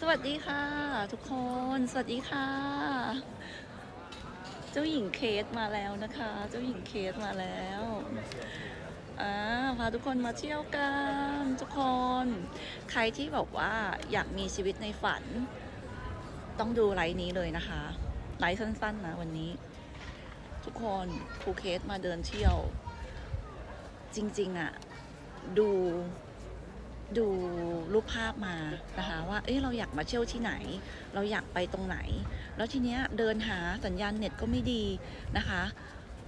สวัสดีค่ะ ทุกคน สวัสดีค่ะ เจ้าหญิงเคสมาแล้วนะคะ เจ้าหญิงเคสมาแล้วอ่าพาทุกคนมาเที่ยวกันทุกคน ใครที่บอกว่าอยากมีชีวิตในฝัน ต้องดูไลฟ์นี้เลยนะคะไลฟ์สั้นๆนะวันนี้ ทุกคนครูเคสมาเดินเที่ยว จริง ๆอะดูดูรูปภาพมานะคะว่า เอ้ยเราอยากมาเที่ยวที่ไหน เราอยากไปตรงไหน แล้วทีเนี้ยเดินหาสัญญาณเน็ตก็ไม่ดีนะคะ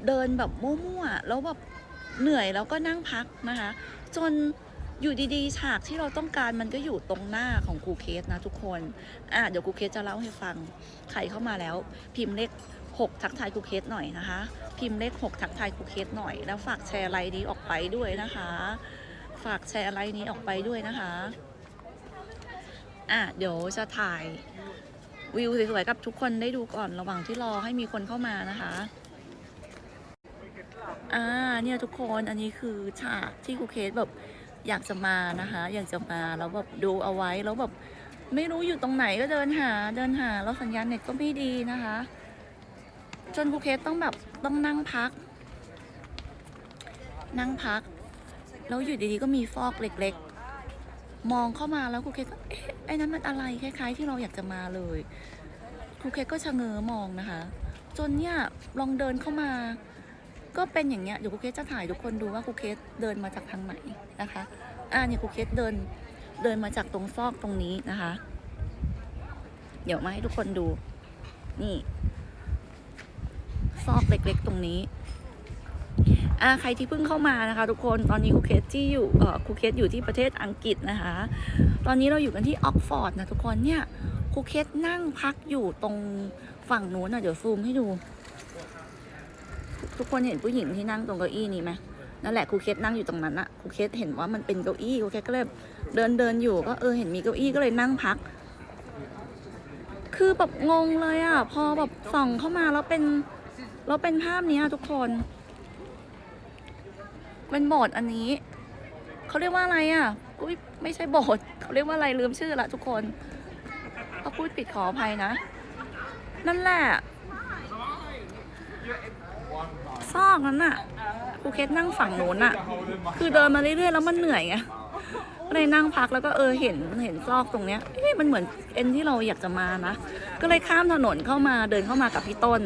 เดินแบบมั่วๆแล้วแบบเหนื่อยแล้วก็นั่งพักนะคะ จนอยู่ดีๆ ฉากที่เราต้องการมันก็อยู่ตรงหน้าของครูเคสนะทุกคน อะเดี๋ยวครูเคสจะเล่าให้ฟังใครเข้ามาแล้ว พิมพ์เลข 6 ทักทายครูเคสหน่อยนะคะ พิมพ์เลข 6 ทักทายครูเคสหน่อย แล้วฝากแชร์ไลน์นี้ออกไปด้วยนะคะ ฝากแชร์ไลน์นี้ออกไปด้วยนะคะอะเดี๋ยวจะถ่ายวิวสวยๆกับทุกคนได้ดูก่อนระหว่างที่รอให้มีคนเข้ามานะคะอ่าเนี่ยทุกคนอันนี้คือฉากที่ครูเคสแบบอยากจะมานะคะ อยากจะมาแล้วแบบดูเอาไว้แล้วแบบไม่รู้อยู่ตรงไหนก็เดินหาเดินหาแล้วสัญญาณเน็ตก็ไม่ดีนะคะ จนครูเคสต้องแบบต้องนั่งพัก นั่งพัก แล้วอยู่ดีๆก็มีฟอกเล็กๆ มองเข้ามาแล้วครูเคสก็เอ๊ะไอ้นั้นมันอะไรคล้าย ๆ ที่เราอยากจะมาเลยครูเคสก็ชะเง้อมองนะคะ จนเนี่ยลองเดินเข้ามา ก็เป็นอย่างเงี้ยเดี๋ยวครูเคสจะถ่ายทุกคนดูว่าครูเคสเดินมาจากทางไหนนะคะอ่าเนี่ยครูเคสเดินเดินมาจากตรงซอกตรงนี้นะคะ เดี๋ยวมาให้ทุกคนดู นี่ ซอกเล็กๆ ตรงนี้อ่าใครที่เพิ่งเข้ามานะคะ ทุกคนตอนนี้ครูเคสที่อยู่เอ่อครูเคสอยู่ที่ประเทศอังกฤษนะคะ ตอนนี้เราอยู่กันที่ออกฟอร์ดนะทุกคนเนี่ยครูเคสนั่งพักอยู่ตรงฝั่งนู้นนะเดี๋ยวซูมให้ดู ทุกคนเห็นผู้หญิงที่นั่งตรงเก้าอี้นี้ไหมนั่นแหละครูเคสนั่งอยู่ตรงนั้นอะครูเคสเห็นว่ามันเป็นเก้าอี้ครูเคสก็เลยเดินเดินอยู่ก็เออเห็นมีเก้าอี้ก็เลยนั่งพัก คือแบบงงเลยอะพอแบบส่องเข้ามาแล้วเป็น แล้วเป็นภาพนี้ทุกคน เป็นโบสถ์อันนี้ เขาเรียกว่าอะไรอะอุ้ยไม่ใช่โบสถ์เขาเรียกว่าอะไรลืมชื่อละทุกคนถ้าพูดผิดขออภัยนะ นั่นแหละซอกนั้นน่ะครูเคสนั่งฝั่งโน้นน่ะ คือเดินมาเรื่อยๆแล้วมันเหนื่อยไงก็เลยนั่งพักแล้วก็เออเห็นเห็นซอกตรงเนี้ยเอ๊ะมันเหมือนเอ็นที่เราอยากจะมานะ ก็เลยข้ามถนนเข้ามาเดินเข้ามากับพี่ต้น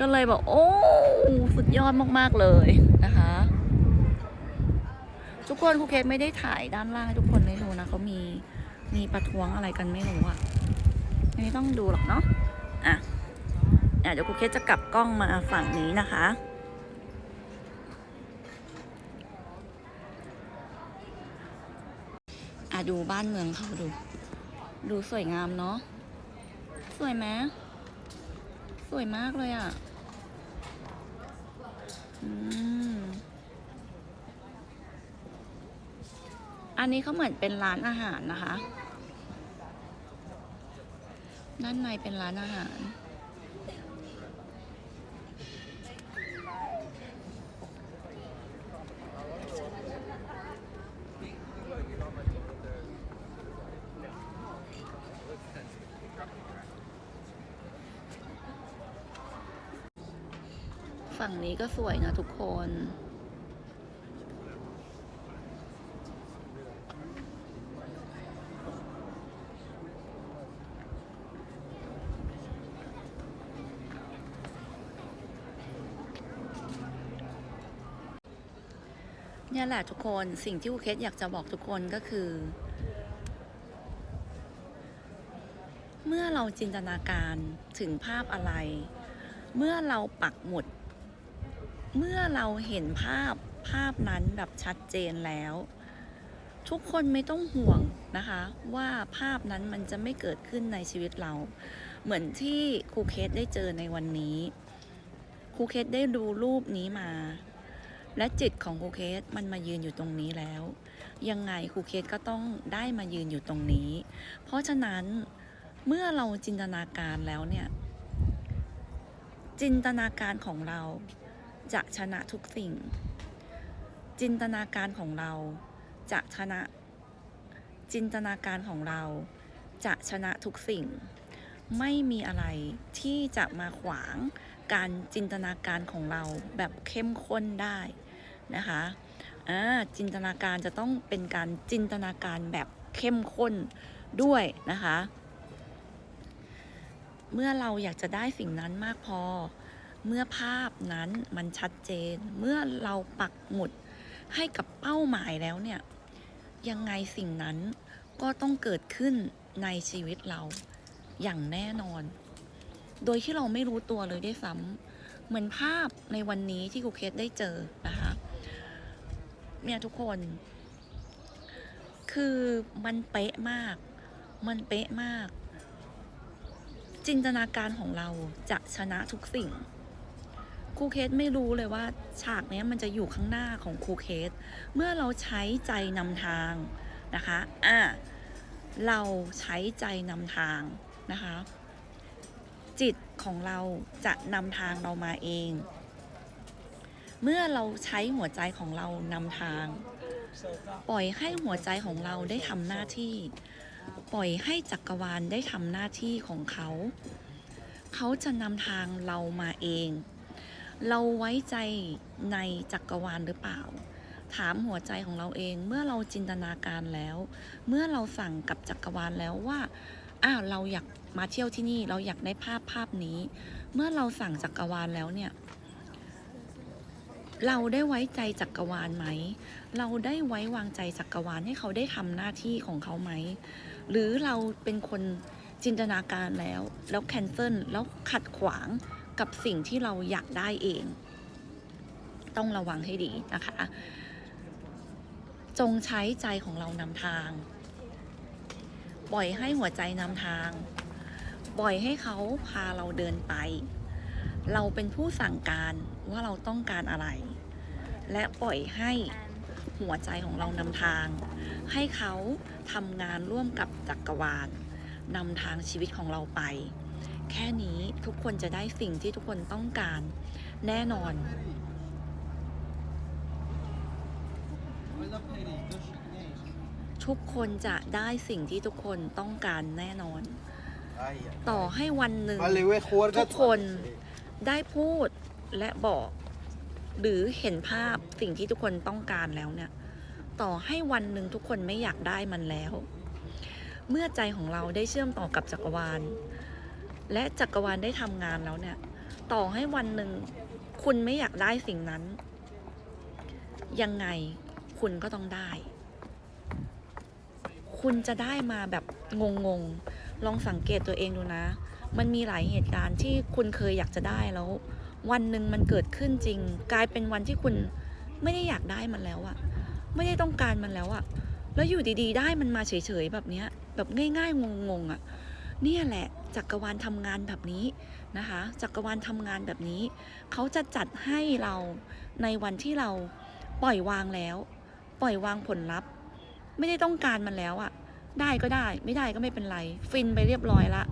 ก็เลยบอกโอ้สุดยอดมากๆเลยนะคะ ทุกคนครูเคสไม่ได้ถ่ายด้านล่างให้ทุกคนได้ดูนะเขามีมีประท้วงอะไรกันไม่รู้อะไม่ต้องดูหรอกเนาะอะเดี๋ยวครูเคสจะกลับกล้องมาฝั่งนี้นะคะอะดูบ้านเมืองเขาดู ดูสวยงามเนาะสวยไหม วยมากเลยอะอันนี้เขาเหมือนเป็นร้านอาหารนะคะ ด้านในเป็นร้านอาหาร ฝั่งนี้ก็สวยนะทุกคน เนี่ยแหละทุกคนสิ่งที่ครูเคสอยากจะบอกทุกคนก็คือ เมื่อเราจินตนาการถึงภาพอะไรเมื่อเราปักหมุด เมื่อเราเห็นภาพภาพนั้นแบบชัดเจนแล้ว ทุกคนไม่ต้องห่วงนะคะ ว่าภาพนั้นมันจะไม่เกิดขึ้นในชีวิตเรา เหมือนที่ครูเคสได้เจอในวันนี้ครูเคสได้ดูรูปนี้มา และจิตของครูเคสมันมายืนอยู่ตรงนี้แล้ว ยังไงครูเคสก็ต้องได้มายืนอยู่ตรงนี้ เพราะฉะนั้นเมื่อเราจินตนาการแล้วเนี่ย จินตนาการของเรา จะชนะทุกสิ่ง จินตนาการของเรา จะชนะ จินตนาการของเรา จะชนะทุกสิ่ง ไม่มีอะไรที่จะมาขวางการจินตนาการของเราแบบเข้มข้นได้นะคะจินตนาการจะต้องเป็นการจินตนาการแบบเข้มข้นด้วยนะคะ เมื่อเราอยากจะได้สิ่งนั้นมากพอ เมื่อภาพนั้นมันชัดเจน เมื่อเราปักหมุดให้กับเป้าหมายแล้วเนี่ย ยังไงสิ่งนั้นก็ต้องเกิดขึ้นในชีวิตเราอย่างแน่นอน โดยที่เราไม่รู้ตัวเลยได้วยซ้ำเหมือนภาพในวันนี้ที่ครูเคสได้เจอนะคะเนี่ยทุกคน คือมันเป๊ะมาก มันเป๊ะมาก จินตนาการของเราจะชนะทุกสิ่ง ครูเคสไม่รู้เลยว่าฉากนี้มันจะอยู่ข้างหน้าของครูเคส เมื่อเราใช้ใจนำทางนะคะอะเราใช้ใจนำทางนะคะ จิตของเราจะนำทางเรามาเอง เมื่อเราใช้หัวใจของเรานำทาง ปล่อยให้หัวใจของเราได้ทำหน้าที่ ปล่อยให้จักรวาลได้ทำหน้าที่ของเขา เขาจะนำทางเรามาเอง เราไว้ใจในจักรวาลหรือเปล่า ถามหัวใจของเราเองเมื่อเราจินตนาการแล้ว เมื่อเราสั่งกับจักรวาลแล้วว่าอ้าวเราอยากมาเที่ยวที่นี่เราอยากได้ภาพภาพนี้ เมื่อเราสั่งจักรวาลแล้วเนี่ย เราได้ไว้ใจจักรวาลไหม เราได้ไว้วางใจจักรวาลให้เขาได้ทำหน้าที่ของเขาไหม หรือเราเป็นคนจินตนาการแล้ว แล้วแคนเซิลแล้วขัดขวาง กับสิ่งที่เราอยากได้เอง ต้องระวังให้ดีนะคะ จงใช้ใจของเรานำทาง ปล่อยให้หัวใจนำทาง ปล่อยให้เขาพาเราเดินไป เราเป็นผู้สั่งการว่าเราต้องการอะไร และปล่อยให้หัวใจของเรานำทาง ให้เขาทำงานร่วมกับจักรวาลนำทางชีวิตของเราไป แค่นี้ทุกคนจะได้สิ่งที่ทุกคนต้องการแน่นอน ทุกคนจะได้สิ่งที่ทุกคนต้องการแน่นอน ต่อให้วันหนึ่ง Vale, voy a jugar ทุก gato. คนได้พูดและบอก หรือเห็นภาพสิ่งที่ทุกคนต้องการแล้วเนี่ย ต่อให้วันหนึ่งทุกคนไม่อยากได้มันแล้ว เมื่อใจของเราได้เชื่อมต่อกับจักรวาล และจักรวาลได้ทำงานแล้วเนี่ย ต่อให้วันหนึ่งคุณไม่อยากได้สิ่งนั้น ยังไงคุณก็ต้องได้ คุณจะได้มาแบบงงๆ ลองสังเกตตัวเองดูนะ มันมีหลายเหตุการณ์ที่คุณเคยอยากจะได้แล้ว วันหนึ่งมันเกิดขึ้นจริง กลายเป็นวันที่คุณไม่ได้อยากได้มันแล้วอะไม่ได้ต้องการมันแล้วอะแล้วอยู่ดีๆ ได้มันมาเฉยๆแบบเนี้ย แบบง่ายๆงงๆอะ เนี่ยแหละจักรวาลทำงานแบบนี้นะคะจักรวาลทำงานแบบนี้ เขาจะจัดให้เราในวันที่เราปล่อยวางแล้ว ปล่อยวางผลลัพธ์ ไม่ได้ต้องการมันแล้วอะได้ก็ได้ไม่ได้ก็ไม่เป็นไร ฟินไปเรียบร้อยละ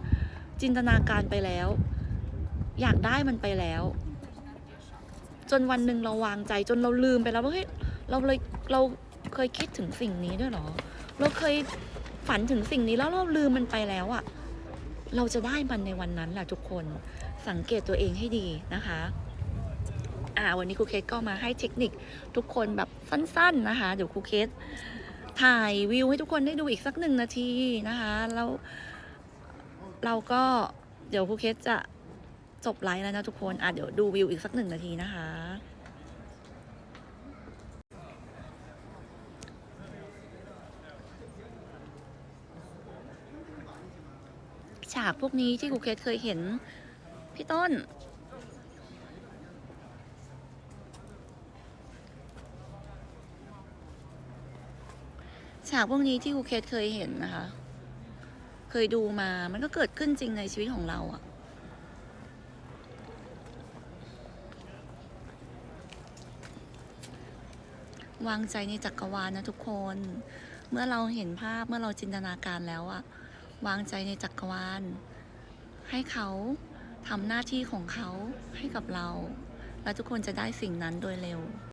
จินตนาการไปแล้ว อยากได้มันไปแล้ว จนวันหนึ่งเราวางใจจนเราลืมไปแล้วว่าเฮ้ยเราเลยเราเคยคิดถึงสิ่งนี้ด้วยเหรอ เราเคยฝันถึงสิ่งนี้แล้วเราลืมมันไปแล้วอะ เราจะได้มันในวันนั้นแหละทุกคนสังเกตตัวเองให้ดีนะคะอ่าวันนี้ครูเคสก็มาให้เทคนิคทุกคนแบบสั้น ๆนะคะ เดี๋ยวครูเคสถ่ายวิวให้ทุกคนได้ดูอีกสักหนึ่งนาทีนะคะแล้วเราก็เดี๋ยวครูเคสจะจบไลฟ์แล้วนะทุกคนอะเดี๋ยวดูวิวอีกสักหนึ่งนาทีนะคะ ฉากพวกนี้ที่ครูเคสเคยเห็น พี่ต้น ฉากพวกนี้ที่ครูเคสเคยเห็นนะคะ เคยดูมามันก็เกิดขึ้นจริงในชีวิตของเราอะวางใจในจักรวาลนะทุกคน เมื่อเราเห็นภาพเมื่อเราจินตนาการแล้วอะ วางใจในจักรวาล ให้เขาทำหน้าที่ของเขาให้กับเรา และทุกคนจะได้สิ่งนั้นโดยเร็ว